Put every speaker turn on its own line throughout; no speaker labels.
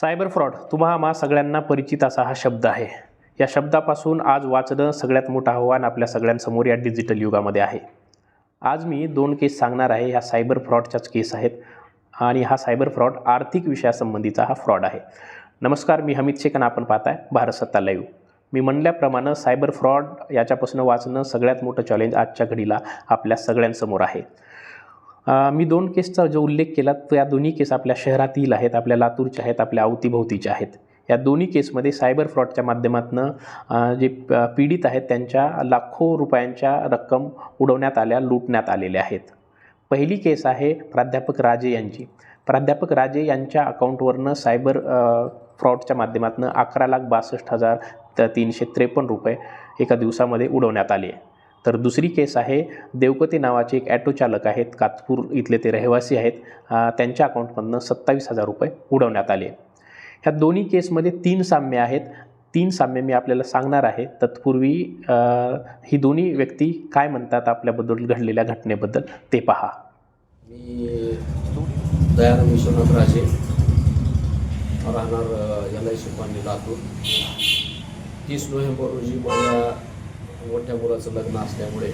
Cyber fraud तुम्हा सगळ्यांना परिचित असा हा शब्द आहे. या शब्दापासून आज वाचणं सगळ्यात मोठं आव्हान आपल्या सगळ्यांसमोर या डिजिटल युगामध्ये आहे. आज मी दोन केस सांगणार आहे ह्या सायबर फ्रॉडच्याच केस आहेत आणि हा सायबर फ्रॉड आर्थिक विषयासंबंधीचा हा फ्रॉड आहे. नमस्कार मी हमित शेखन आपण पाहताय भारत सत्ता लाईव्ह मी म्हणल्याप्रमाणे सायबर फ्रॉड याच्यापासून वाचणं सगळ्यात मोठं चॅलेंज आजच्या घडीला आपल्या सगळ्यांसमोर आहे. मी दोन केसचा जो उल्लेख केला तो या दोन्ही केस आपल्या शहरातील आहेत आपल्या लातूरच्या आहेत आपल्या अवतीभोवतीच्या आहेत. या दोन्ही केसमध्ये सायबर फ्रॉडच्या माध्यमातून जे पीडित आहेत त्यांच्या लाखो रुपयांच्या रक्कम उडवण्यात आल्या लुटण्यात आलेल्या आहेत. पहिली केस आहे प्राध्यापक राजे यांची. प्राध्यापक राजे यांच्या अकाउंटवरनं सायबर फ्रॉडच्या माध्यमातून अकरा लाख बासष्ट हजार तीनशे त्रेपन्न रुपये एका दिवसामध्ये उडवण्यात आले. तर दुसरी केस आहे देवकते नावाचे एक ॲटो चालक आहेत कातपूर इथले ते रहिवासी आहेत. त्यांच्या अकाउंटमधनं सत्तावीस हजार रुपये उडवण्यात आले. ह्या दोन्ही केसमध्ये तीन साम्य आहेत. तीन साम्य मी आपल्याला सांगणार आहे. तत्पूर्वी ही दोन्ही व्यक्ती काय म्हणतात आपल्याबद्दल घडलेल्या घटनेबद्दल ते पहा.
मी दयानंद विश्वनाथ राजे. राहणार एल आय लातूर. तीस नोव्हेंबर रोजी माझ्या मोठ्या मुलाचं लग्न असल्यामुळे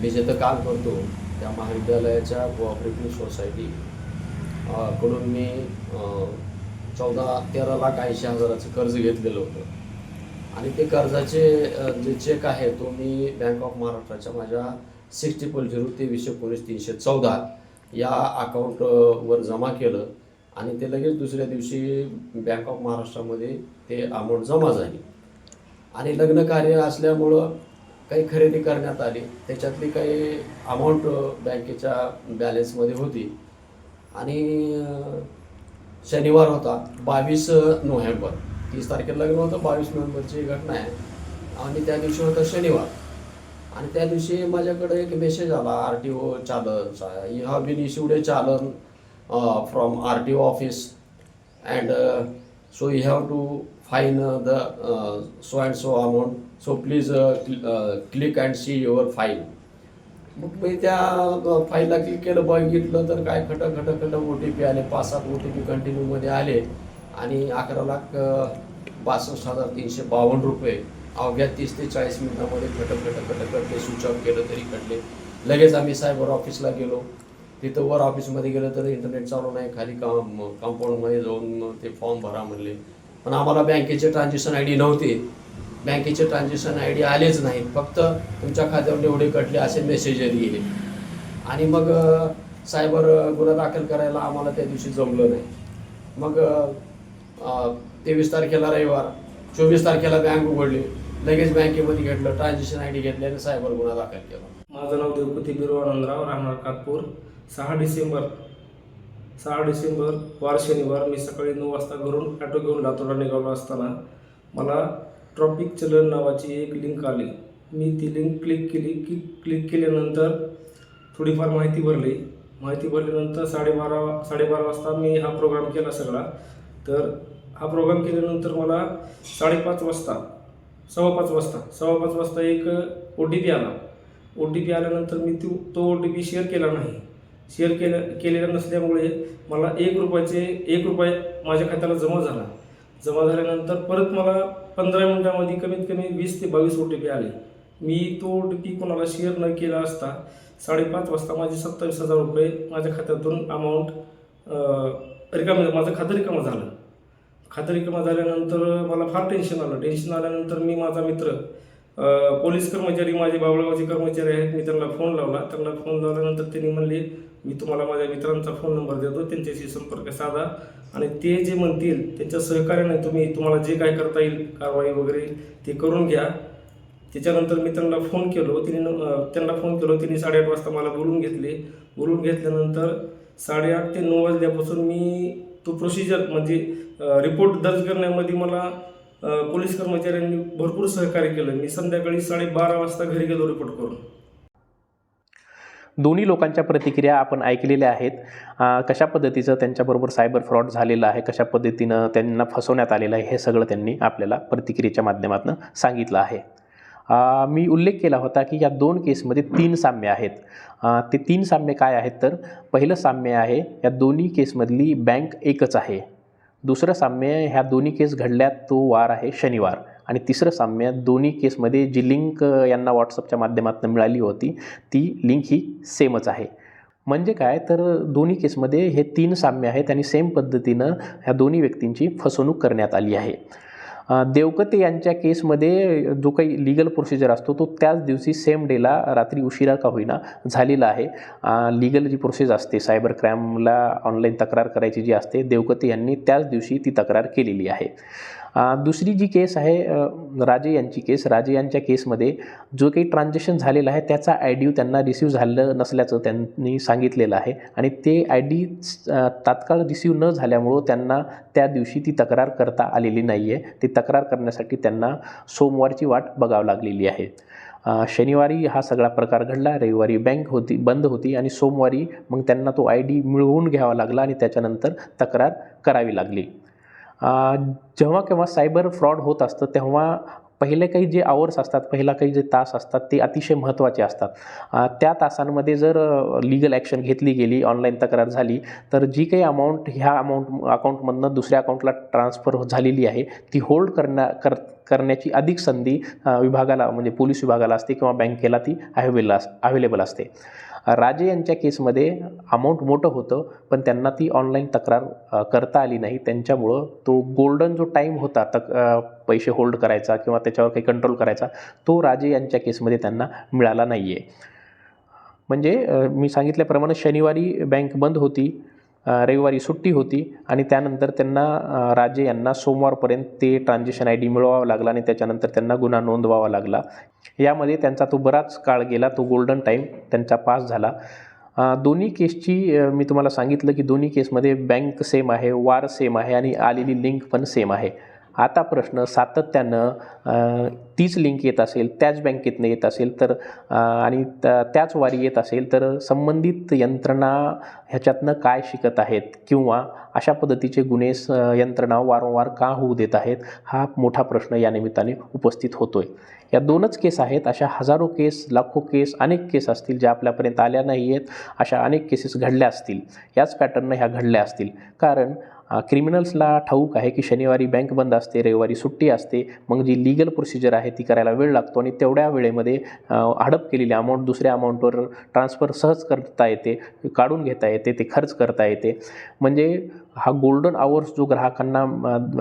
मी जिथं काम करतो त्या महाविद्यालयाच्या कोऑपरेटिव्ह सोसायटी कडून मी चौदा तेरा लाख ऐंशी हजाराचं कर्ज घेतलेलं होतं. आणि ते कर्जाचे जे चेक आहे तो मी बँक ऑफ महाराष्ट्राच्या माझ्या सिक्स ट्रिपल झिरो तेवीसशे एकोणीस तीनशे चौदा या अकाउंटवर जमा केलं. आणि ते लगेच दुसऱ्या दिवशी बँक ऑफ महाराष्ट्रामध्ये ते अमाऊंट जमा झाली. आणि लग्न कार्य असल्यामुळं काही खरेदी करण्यात आली. त्याच्यातली काही अमाऊंट बँकेच्या बॅलन्समध्ये होती. आणि शनिवार होता बावीस नोव्हेंबर. तीस तारखेला लग्न होतं बावीस नोव्हेंबरची घटना आहे. आणि त्या दिवशी होता शनिवार. आणि त्या दिवशी माझ्याकडे एक मेसेज आला R T O चालनचा. You have been issued a challan from R T O office and so you have to fine the so and so amount. So please click and see your fine. मग मी त्या फाईलला click केलं बघितलं तर काय खट खट खट ओ टी पी आले पाच सात ओ टी पी कंटिन्यूमध्ये आले. आणि अकरा लाख बासष्ट हजार तीनशे बावन्न रुपये. अवघ्या तीस ते चाळीस मिनिटामध्ये खटक खटक खटक कटले स्विच ऑफ केलं तरी कटले. लगेच आम्ही सायबर ऑफिसला गेलो. तिथं वर ऑफिसमध्ये गेलं तर इंटरनेट चालू नाही खाली काम कंपाऊंडमध्ये जाऊन ते फॉर्म भरा म्हणले. पण आम्हाला बँकेचे ट्रान्झॅक्शन आय डी नव्हते. बँकेचे ट्रान्झॅक्शन आय डी आलेच नाहीत फक्त तुमच्या खात्यावर एवढे कटले असे मेसेज येईल आणि मग सायबर गुन्हा दाखल करायला आम्हाला त्या दिवशी जमलं नाही. मग तेवीस तारखेला रविवार चोवीस तारखेला बँक उघडली. लगेच बँकेमध्ये घेतलं ट्रान्झॅक्शन आय डी घेतले आणि सायबर गुन्हा दाखल केला.
माझं नाव देवपती बिरो आनंदराव राहणार कातपूर सहा डिसेंबर सहा डिसेंबर वार शनिवार मी सकाळी नऊ वाजता घरून ॲटो घेऊन लातूरला निघालो असताना मला ट्रॉपिक चलन नावाची एक लिंक आली. मी ती लिंक क्लिक केली की क्लिक केल्यानंतर थोडीफार माहिती भरली. माहिती भरल्यानंतर साडेबारा साडेबारा वाजता मी हा प्रोग्राम केला सगळा. तर हा प्रोग्राम केल्यानंतर मला साडेपाच वाजता सव्वा पाच वाजता सव्वा पाच वाजता एक ओ टी पी आला. ओ टी पी आल्यानंतर मी तो तो ओ टी पी शेअर केला नाही. शेअर केलं केलेलं नसल्यामुळे मला एक रुपयाचे एक रुपये माझ्या खात्याला जमा झाला. जमा झाल्यानंतर परत मला पंधरा मिनटामध्ये कमीत कमी वीस ते बावीस ओ टी पी आले. मी तो ओ टी पी कोणाला शेअर न केला असता साडेपाच वाजता माझे सत्तावीस हजार रुपये माझ्या खात्यातून अमाऊंट रिकाम माझं खातं रिकामं झालं. खातं रिकामं झाल्यानंतर मला फार टेन्शन आलं. टेन्शन आल्यानंतर मी माझा मित्र पोलीस कर्मचारी माझे बाबळगावचे कर्मचारी आहेत मी त्यांना फोन लावला. त्यांना फोन लावल्यानंतर त्यांनी म्हणले मी तुम्हाला माझ्या मित्रांचा फोन नंबर देतो त्यांच्याशी संपर्क साधा. आणि ते जे म्हणतील त्यांच्या सहकार्याने तुम्ही तुम्हाला जे काय करता येईल कारवाई वगैरे ते करून घ्या. त्याच्यानंतर मी त्यांना फोन केलो तिने त्यांना फोन केलो तिने साडेआठ वाजता मला बोलून घेतले. बोलून घेतल्यानंतर साडेआठ ते नऊ वाजल्यापासून मी तो प्रोसिजर म्हणजे रिपोर्ट दर्ज करण्यामध्ये मला पोलीस कर्मचाऱ्यांनी भरपूर सहकार्य केलं. मी संध्याकाळी साडेबारा वाजता घरी गेलो रिपोर्ट करून.
दोन्ही लोकांच्या प्रतिक्रिया आपण ऐकलेल्या आहेत. कशा पद्धतीचं त्यांच्याबरोबर सायबर फ्रॉड झालेलं आहे कशा पद्धतीनं त्यांना फसवण्यात आलेलं आहे हे सगळं त्यांनी आपल्याला प्रतिक्रियेच्या माध्यमातून सांगितलं आहे. मी उल्लेख केला होता की या दोन केसमध्ये तीन साम्य आहेत. ते तीन साम्य काय आहेत तर पहिलं साम्य आहे या दोन्ही केसमधली बँक एकच आहे. दुसरं साम्य ह्या दोन्ही केस घडल्यात तो वार आहे शनिवार. आणि तिसरं साम्य दोन्ही केसमध्ये जी लिंक यांना व्हॉट्सअपच्या माध्यमातून मिळाली होती ती लिंक ही सेमच आहे. म्हणजे काय? तर दोन्ही केसमध्ये हे तीन साम्य आहेत आणि सेम पद्धतीनं ह्या दोन्ही व्यक्तींची फसवणूक करण्यात आली आहे. देवकते यांच्या केसमध्ये जो काही लिगल प्रोसिजर असतो तो त्याच दिवशी सेम डेला रात्री उशिरा का होईना झालेला आहे. लिगल जी प्रोसेस असते सायबर क्राईमला ऑनलाईन तक्रार करायची जी असते देवकते यांनी त्याच दिवशी ती तक्रार केलेली आहे. दुसरी जी केस आहे राजे यांची केस राजे यांच्या केसमध्ये जो काही ट्रान्झॅक्शन झालेलं आहे त्याचा आय डी त्यांना रिसीव झालं नसल्याचं त्यांनी सांगितलेलं आहे. आणि ते आय डी तात्काळ रिसीव न झाल्यामुळं त्यांना त्या दिवशी ती तक्रार करता आलेली नाही आहे ती तक्रार करण्यासाठी त्यांना सोमवारची वाट बघावं लागलेली आहे. शनिवारी हा सगळा प्रकार घडला. रविवारी बँक होती बंद होती आणि सोमवारी मग त्यांना तो आय डी मिळवून घ्यावा लागला आणि त्याच्यानंतर तक्रार करावी लागली. जेव्हा केव्हा सायबर फ्रॉड होत असतं तेव्हा पहिले काही जे आवर्स असतात पहिला काही जे तास असतात ते अतिशय महत्त्वाचे असतात. त्या तासांमध्ये जर लिगल ॲक्शन घेतली गेली ऑनलाईन तक्रार झाली तर जी काही अमाऊंट ह्या अमाऊंट अकाउंटमधनं दुसऱ्या अकाउंटला ट्रान्सफर झालेली आहे ती होल्ड करण्या कर करण्याची अधिक संधी विभागाला म्हणजे पोलीस विभागाला असते किंवा बँकेला ती अवेलेबल अस अवेलेबल असते. राजे यांच्या केसमध्ये अमाऊंट मोठं होतं पण त्यांना ती ऑनलाईन तक्रार करता आली नाही. त्यांच्यामुळं तो गोल्डन जो टाईम होता तक पैसे होल्ड करायचा किंवा त्याच्यावर काही कंट्रोल करायचा तो राजे यांच्या केसमध्ये त्यांना मिळाला नाही आहे म्हणजे मी सांगितल्याप्रमाणे शनिवारी बँक बंद होती. रविवारी सुट्टी होती आणि त्यानंतर त्यांना राजे यांना सोमवारपर्यंत ते ट्रान्झॅक्शन आय डी मिळवावा लागला आणि त्याच्यानंतर त्यांना गुन्हा नोंदवावा लागला. यामध्ये त्यांचा तो बराच काळ गेला तो गोल्डन टाईम त्यांचा पास झाला. दोन्ही केसची मी तुम्हाला सांगितलं की दोन्ही केसमध्ये बँक सेम आहे वार सेम आहे आणि आलेली लिंक पण सेम आहे. आता प्रश्न सातत्यानं तीच लिंक येत असेल त्याच बँकेतनं येत असेल तर आणि त्या- त्याच वारी येत असेल तर संबंधित यंत्रणा ह्याच्यातनं काय शिकत आहेत? किंवा अशा पद्धतीचे गुन्हे स यंत्रणा वारंवार का होऊ देत आहेत? हा मोठा प्रश्न या निमित्ताने उपस्थित होतोय. या दोनच केस आहेत. अशा हजारो केस लाखो केस अनेक केस असतील ज्या आपल्यापर्यंत आल्या नाही आहेत अशा अनेक केसेस घडल्या असतील. याच पॅटर्ननं ह्या घडल्या असतील. कारण क्रिमिनल्सला ठाऊक आहे की शनिवारी बँक बंद असते रविवारी सुट्टी असते. मग जी लिगल प्रोसिजर आहे ती करायला वेळ लागतो आणि तेवढ्या वेळेमध्ये हडप केलेली अमाऊंट दुसऱ्या अमाऊंटवर ट्रान्सफर सहज करता येते काढून घेता येते ते खर्च करता येते. म्हणजे हा गोल्डन आवर्स जो ग्राहकांना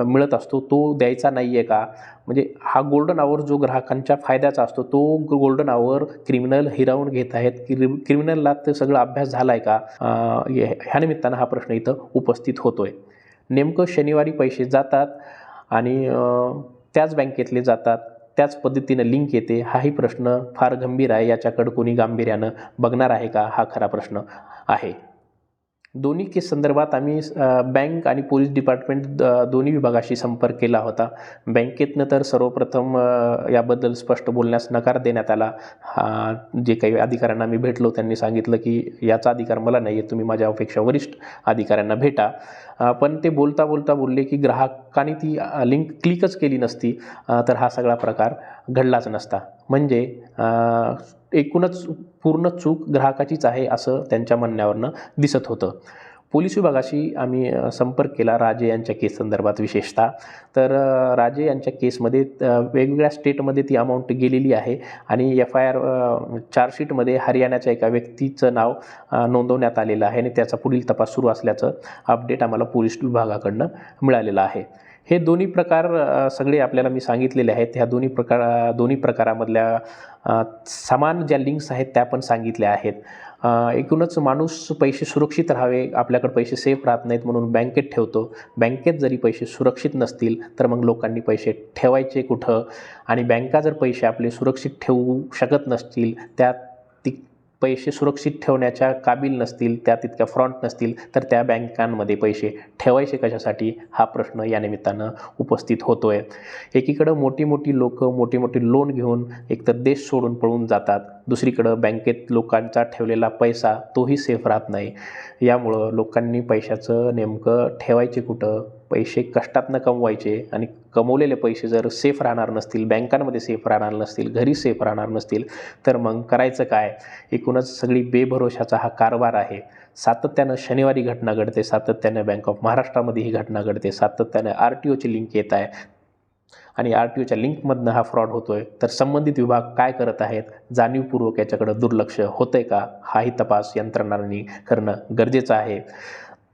मिळत असतो तो द्यायचा नाही आहे का? म्हणजे हा गोल्डन आवर जो ग्राहकांच्या फायद्याचा असतो तो गोल्डन आवर क्रिमिनल हिरावून घेत आहेत क्रि क्रिमिनलला ते सगळं अभ्यास झाला आहे का ह्या निमित्तानं हा प्रश्न इथं उपस्थित होतो आहे नेमकं शनिवारी पैसे जातात आणि त्याच बँकेतले जातात. त्याच पद्धतीनं लिंक येते. हाही प्रश्न फार गंभीर आहे. याच्याकडं कोणी गांभीर्यानं बघणार आहे का? हा खरा प्रश्न आहे. दोन्ही केस संदर्भात आम्ही बँक आणि पोलीस डिपार्टमेंट दोन्ही विभागाशी संपर्क केला होता. बँकेतनं तर सर्वप्रथम याबद्दल स्पष्ट बोलण्यास नकार देण्यात आला. हा जे काही अधिकाऱ्यांना मी भेटलो त्यांनी सांगितलं की याचा अधिकार मला नाही आहे तुम्ही माझ्यापेक्षा वरिष्ठ अधिकाऱ्यांना भेटा. पण ते बोलता बोलता बोलले की ग्राहकाने ती लिंक क्लिकच केली नसती. तर हा सगळा प्रकार घडलाच नसता. म्हणजे एकूणच पूर्ण चूक ग्राहकाचीच आहे असं त्यांच्या म्हणण्यावरनं दिसत होतं. पोलीस विभागाशी आम्ही संपर्क केला राजे यांच्या केस संदर्भात विशेषतः. तर राजे यांच्या केसमध्ये वेगवेगळ्या स्टेटमध्ये ती अमाऊंट गेलेली आहे आणि एफ आय आर चार्जशीटमध्ये हरियाणाच्या एका व्यक्तीचं नाव नोंदवण्यात आलेलं आहे आणि त्याचा पुढील तपास सुरू असल्याचं अपडेट आम्हाला पोलीस विभागाकडनं मिळालेलं आहे. हे दोन्ही प्रकार सगळे आपल्याला मी सांगितलेले आहेत. ह्या दोन्ही प्रकार दोन्ही प्रकारामधल्या समान ज्या लिंक्स आहेत त्या पण सांगितल्या आहेत. एकूणच माणूस पैसे सुरक्षित राहावे आपल्याकडे पैसे सेफ राहत नाहीत म्हणून बँकेत ठेवतो. बँकेत जरी पैसे सुरक्षित नसतील तर मग लोकांनी पैसे ठेवायचे कुठं? आणि बँका जर पैसे आपले सुरक्षित ठेवू शकत नसतील त्या ती पैसे सुरक्षित ठेवण्याच्या काबिल नसतील त्या तितक्या फ्रॉन्ट नसतील तर त्या बँकांमध्ये पैसे ठेवायचे कशासाठी? हा प्रश्न या निमित्तानं उपस्थित होतो आहे एकीकडं मोठी मोठी लोक मोठी मोठी लोन घेऊन एकतर देश सोडून पळून जातात. दुसरीकडं बँकेत लोकांचा ठेवलेला पैसा तोही सेफ राहत नाही. यामुळं लोकांनी पैशाचं नेमकं ठेवायचे कुठं? पैसे कष्टातनं कमवायचे आणि कमवलेले पैसे जर सेफ राहणार नसतील बँकांमध्ये सेफ राहणार नसतील घरी सेफ राहणार नसतील तर मग करायचं काय? एकूणच सगळी बेभरोशाचा हा कारभार आहे. सातत्यानं शनिवारी घटना घडते सातत्यानं बँक ऑफ महाराष्ट्रामध्ये ही घटना घडते सातत्यानं आर टी ओची लिंक येत आहे. आणि आर टी ओच्या लिंकमधनं हा फ्रॉड होतो आहे तर संबंधित विभाग काय करत आहेत? जाणीवपूर्वक याच्याकडं दुर्लक्ष होतं आहे का? हाही तपास यंत्रणांनी करणं गरजेचं आहे.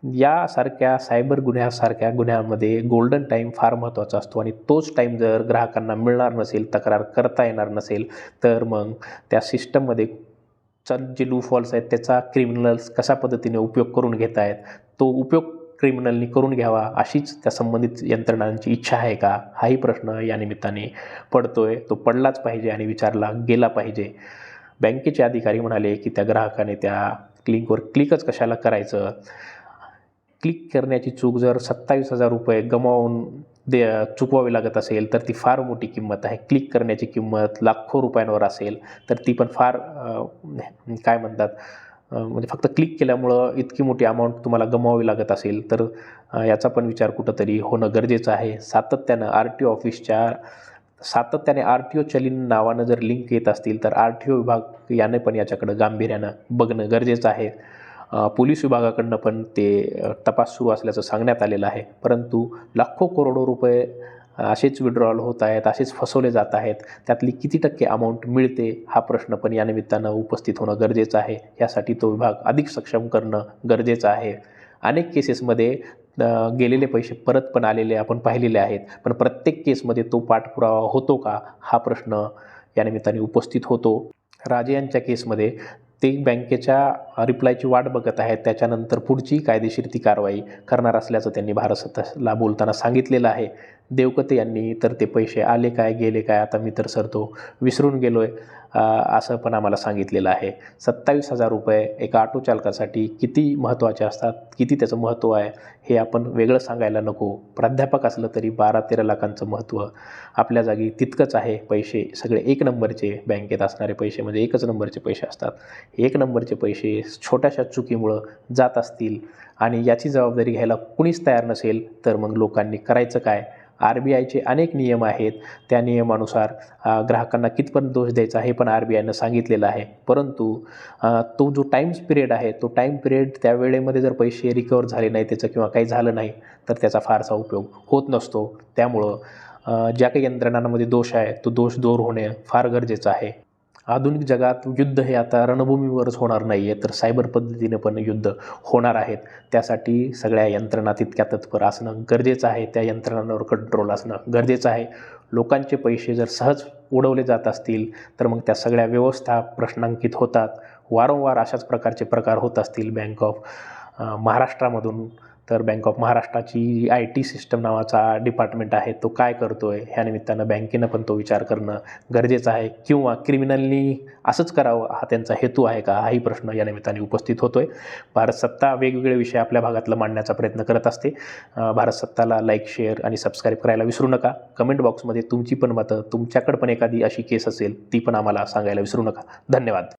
यासारख्या सायबर गुन्ह्यासारख्या गुन्ह्यामध्ये गोल्डन टाईम फार महत्त्वाचा असतो आणि तोच टाईम जर ग्राहकांना मिळणार नसेल तक्रार करता येणार नसेल तर मग त्या सिस्टममध्ये चा जे लू फॉल्स आहेत त्याचा क्रिमिनल्स कशा पद्धतीने उपयोग करून घेत आहेत तो उपयोग क्रिमिनलनी करून घ्यावा अशीच त्या संबंधित यंत्रणांची इच्छा आहे का? हाही प्रश्न या निमित्ताने पडतोय. तो पडलाच पाहिजे आणि विचारला गेला पाहिजे. बँकेचे अधिकारी म्हणाले की त्या ग्राहकाने त्या लिंकवर क्लिकच कशाला करायचं? क्लिक करण्याची चूक जर सत्तावीस हजार रुपये गमावून दे चुकवावी लागत असेल तर ती फार मोठी किंमत आहे. क्लिक करण्याची किंमत लाखो रुपयांवर असेल तर ती पण फार काय म्हणतात म्हणजे फक्त क्लिक केल्यामुळं इतकी मोठी अमाऊंट तुम्हाला गमावावी लागत असेल तर याचा पण विचार कुठंतरी होणं गरजेचं आहे. सातत्यानं आर टी ओ ऑफिसच्या सातत्याने आर टी ओ चलीन नावानं जर लिंक येत असतील तर आर टी ओ विभाग याने पण याच्याकडं गांभीर्यानं बघणं गरजेचं आहे. पोलीस विभागाकडनं पण ते तपास सुरू असल्याचं सांगण्यात आलेलं आहे. परंतु लाखो करोडो रुपये असेच विड्रॉल होत आहेत असेच फसवले जात आहेत. त्यातली किती टक्के अमाऊंट मिळते हा प्रश्न पण या निमित्तानं उपस्थित होणं गरजेचं आहे. यासाठी तो विभाग अधिक सक्षम करणं गरजेचं आहे. अनेक केसेसमध्ये गेलेले पैसे परत पण आलेले आपण पाहिलेले आहेत. पण प्रत्येक केसमध्ये तो पाठपुरावा होतो का हा प्रश्न या निमित्ताने उपस्थित होतो. राजे यांच्या केसमध्ये ते बँकेच्या रिप्लायची वाट बघत आहेत. त्याच्यानंतर पुढची कायदेशीर ती कारवाई करणार असल्याचं त्यांनी भारत सत्ताला बोलताना सांगितलेलं आहे. देवकते यांनी तर ते पैसे आले काय गेले काय आता मी तर सर तो विसरून गेलो आहे असं पण आम्हाला सांगितलेलं आहे. सत्तावीस हजार रुपये एका ऑटो चालकासाठी किती महत्त्वाचे असतात किती त्याचं महत्त्व आहे हे आपण वेगळं सांगायला नको. प्राध्यापक असलं तरी बारा तेरा लाखांचं महत्त्व. आपल्या जागी तितकंच आहे पैसे सगळे एक नंबरचे बँकेत असणारे पैसे म्हणजे एकच नंबरचे पैसे असतात. एक नंबरचे पैसे छोट्याशा चुकीमुळं जात असतील आणि याची जबाबदारी घ्यायला कुणीच तयार नसेल तर मग लोकांनी करायचं काय? आर बी आयचे अनेक नियम आहेत. त्या नियमानुसार ग्राहकांना कितपर्यंत दोष द्यायचा हे पण आर बी आयनं सांगितलेलं आहे. परंतु तो जो टाईम्स पिरियड आहे तो टाईम पिरियड त्या वेळेमध्ये जर पैसे रिकवर झाले नाही त्याचं किंवा काही झालं नाही तर त्याचा फारसा उपयोग होत नसतो. त्यामुळं ज्या काही यंत्रणांमध्ये दोष आहे तो दोष दूर होणे फार गरजेचं आहे. आधुनिक जगात युद्ध हे आता रणभूमीवरच होणार नाही आहे तर सायबर पद्धतीने पण युद्ध होणार आहेत. त्यासाठी सगळ्या यंत्रणा तितक्या तत्पर असणं गरजेचं आहे. त्या यंत्रणांवर कंट्रोल असणं गरजेचं आहे. लोकांचे पैसे जर सहज उडवले जात असतील तर मग त्या सगळ्या व्यवस्था प्रश्नांकित होतात. वारंवार अशाच प्रकारचे प्रकार होत असतील. बँक ऑफ महाराष्ट्रामधून तर बँक ऑफ महाराष्ट्राची आय टी सिस्टम नावाचा डिपार्टमेंट आहे तो काय करतो आहे ह्या निमित्तानं बँकेनं पण तो विचार करणं गरजेचं आहे. किंवा क्रिमिनलनी असंच करावं हा त्यांचा हेतू आहे का? हाही प्रश्न या निमित्ताने उपस्थित होतो आहे भारत सत्ता वेगवेगळे विषय आपल्या भागातलं मांडण्याचा प्रयत्न करत असते. भारत सत्ताला लाईक शेअर आणि सबस्क्राईब करायला विसरू नका. कमेंट बॉक्समध्ये तुमची पण मतं तुमच्याकडं पण एखादी अशी केस असेल ती पण आम्हाला सांगायला विसरू नका. धन्यवाद.